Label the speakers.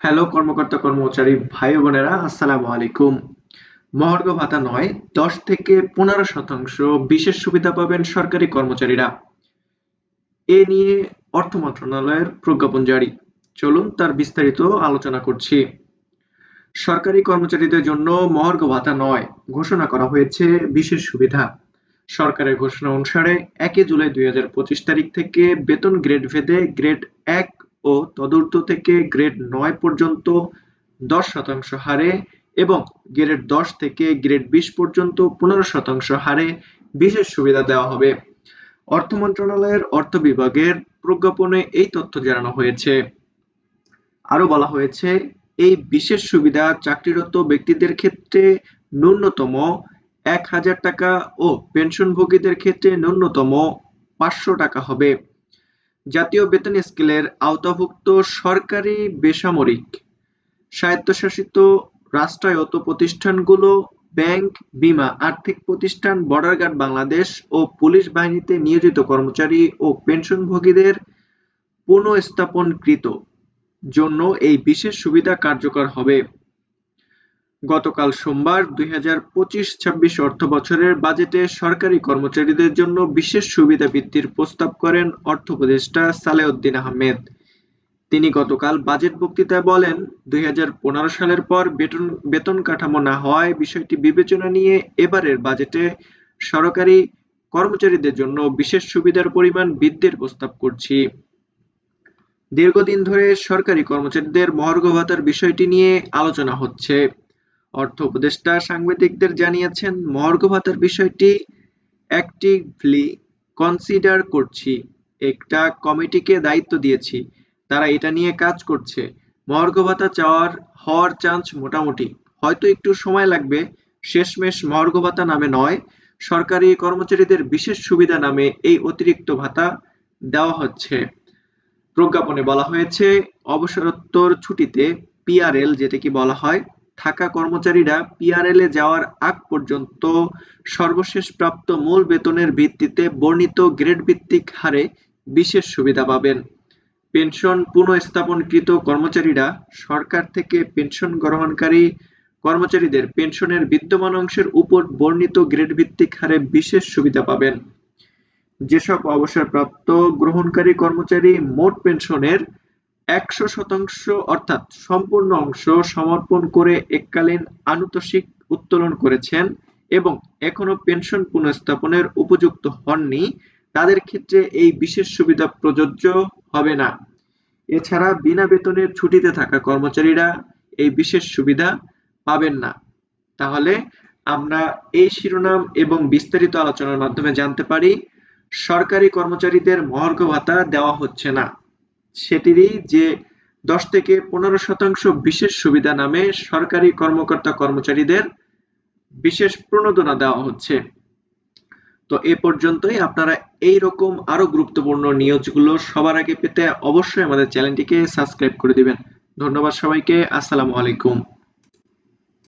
Speaker 1: Hello কর্মকর্তা কর্মচারী ভাই বোনেরা, আসসালামু আলাইকুম। মহার্ঘ ভাতা নয়, দশ থেকে পনেরো শতাংশ বিশেষ সুবিধা পাবেন সরকারি কর্মচারীরা। এ নিয়ে অর্থ মন্ত্রণালয়ের প্রজ্ঞাপন জারি। চলুন তার বিস্তারিত আলোচনা করছি। সরকারি কর্মচারীদের জন্য মহার্ঘ ভাতা নয়, ঘোষণা করা হয়েছে বিশেষ সুবিধা। সরকারের ঘোষণা অনুসারে একই জুলাই দুই হাজার পঁচিশ তারিখ থেকে বেতন গ্রেড ভেদে গ্রেড এক ও তদূর্ধ্ব থেকে গ্রেড নয় পর্যন্ত দশ শতাংশ হারে এবং গ্রেড দশ থেকে গ্রেড বিশ পর্যন্ত পনেরো শতাংশ হারে বিশেষ সুবিধা দেওয়া হবে। অর্থ মন্ত্রণালয়ের অর্থ বিভাগের প্রজ্ঞাপনে এই তথ্য জানানো হয়েছে। আরও বলা হয়েছে, এই বিশেষ সুবিধা চাকরিরত ব্যক্তিদের ক্ষেত্রে ন্যূনতম এক হাজার টাকা ও পেনশনভোগীদের ক্ষেত্রে ন্যূনতম পাঁচশো টাকা হবে। জাতীয় বেতন স্কেলের আওতাভুক্ত সরকারি বেসামরিক, স্বায়ত্তশাসিত রাষ্ট্রায়ত্ত প্রতিষ্ঠানগুলো, ব্যাংক, বিমা, আর্থিক প্রতিষ্ঠান, বর্ডার গার্ড বাংলাদেশ ও পুলিশ বাহিনীতে নিয়োজিত কর্মচারী ও পেনশনভোগীদের পুনঃস্থাপনকৃত জন্য এই বিশেষ সুবিধা কার্যকর হবে। গতকাল সোমবার দুই হাজার পঁচিশ ছাব্বিশ অর্থবছরের বাজেটে সরকারি কর্মচারীদের জন্য বিশেষ সুবিধা বৃদ্ধির প্রস্তাব করেন অর্থ উপদেষ্টা সালেউদ্দিন আহমেদ। তিনি গতকাল বাজেট বক্তৃতায় বলেন, দুই হাজার পনেরো সালের পর বেতন বেতন কাঠামো না হওয়ায় বিষয়টি বিবেচনা নিয়ে এবারের বাজেটে সরকারি কর্মচারীদের জন্য বিশেষ সুবিধার পরিমাণ বৃদ্ধির প্রস্তাব করছি। দীর্ঘদিন ধরে সরকারি কর্মচারীদের মহার্ঘ ভাতার বিষয়টি নিয়ে আলোচনা হচ্ছে। অর্থ উপদেষ্টা সাংবাদিকদের জানিয়েছেন, মর্গ ভাতার বিষয়টি অ্যাক্টিভলি কনসিডার করছি। একটা কমিটিকে দায়িত্ব দিয়েছি। তারা এটা নিয়ে কাজ করছে। মর্গ ভাতা চাওয়ার হওয়ার চান্স মোটামুটি। হয়তো একটু সময় লাগবে। শেষমেশ মর্গ ভাতা নামে নয়, সরকারি কর্মচারীদের বিশেষ সুবিধা নামে এই অতিরিক্ত ভাতা দেওয়া হচ্ছে। প্রজ্ঞাপনে বলা হয়েছে, অবসরোত্তর ছুটিতে পিআরএল যেটাকে বলা হয় থাকা কর্মচারীরা পিআরএল যাওয়ার আগ পর্যন্ত সর্বশেষ প্রাপ্ত মূল বেতনের ভিত্তিতে বর্ণিত গ্রেড ভিত্তিক হারে বিশেষ সুবিধা পাবেন। পেনশন পুনঃস্থাপনকৃত কর্মচারীরা সরকার থেকে পেনশন গ্রহণকারী কর্মচারীদের পেনশনের বিদ্যমান অংশের উপর বর্ণিত গ্রেড ভিত্তিক হারে বিশেষ সুবিধা পাবেন। যেসব অবসরপ্রাপ্ত গ্রহণকারী কর্মচারী মোট পেনশনের একশো শতাংশ অর্থাৎ সম্পূর্ণ অংশ সমর্পণ করে এককালীন আনুতোষিক উত্তোলন করেছেন এবং এখনও পেনশন পুনঃস্থাপনের উপযুক্ত হননি, তাদের ক্ষেত্রে এই বিশেষ সুবিধা প্রযোজ্য হবে না। এছাড়া বিনা বেতনের ছুটিতে থাকা কর্মচারীরা এই বিশেষ সুবিধা পাবেন না। তাহলে আমরা এই শিরোনাম এবং বিস্তারিত আলোচনার মাধ্যমে জানতে পারি, সরকারি কর্মচারীদের মহার্ঘ ভাতা দেওয়া হচ্ছে না। সেটিরই যে দশ থেকে পনেরো শতাংশ বিশেষ সুবিধা নামে সরকারি কর্মকর্তা কর্মচারীদের বিশেষ প্রণোদনা দেওয়া হচ্ছে। তো এ পর্যন্তই। আপনারা এই রকম আরও গুরুত্বপূর্ণ নিউজগুলো সবার আগে পেতে অবশ্যই আমাদের চ্যানেলটিকে সাবস্ক্রাইব করে দিবেন। ধন্যবাদ সবাইকে। আসসালামু আলাইকুম।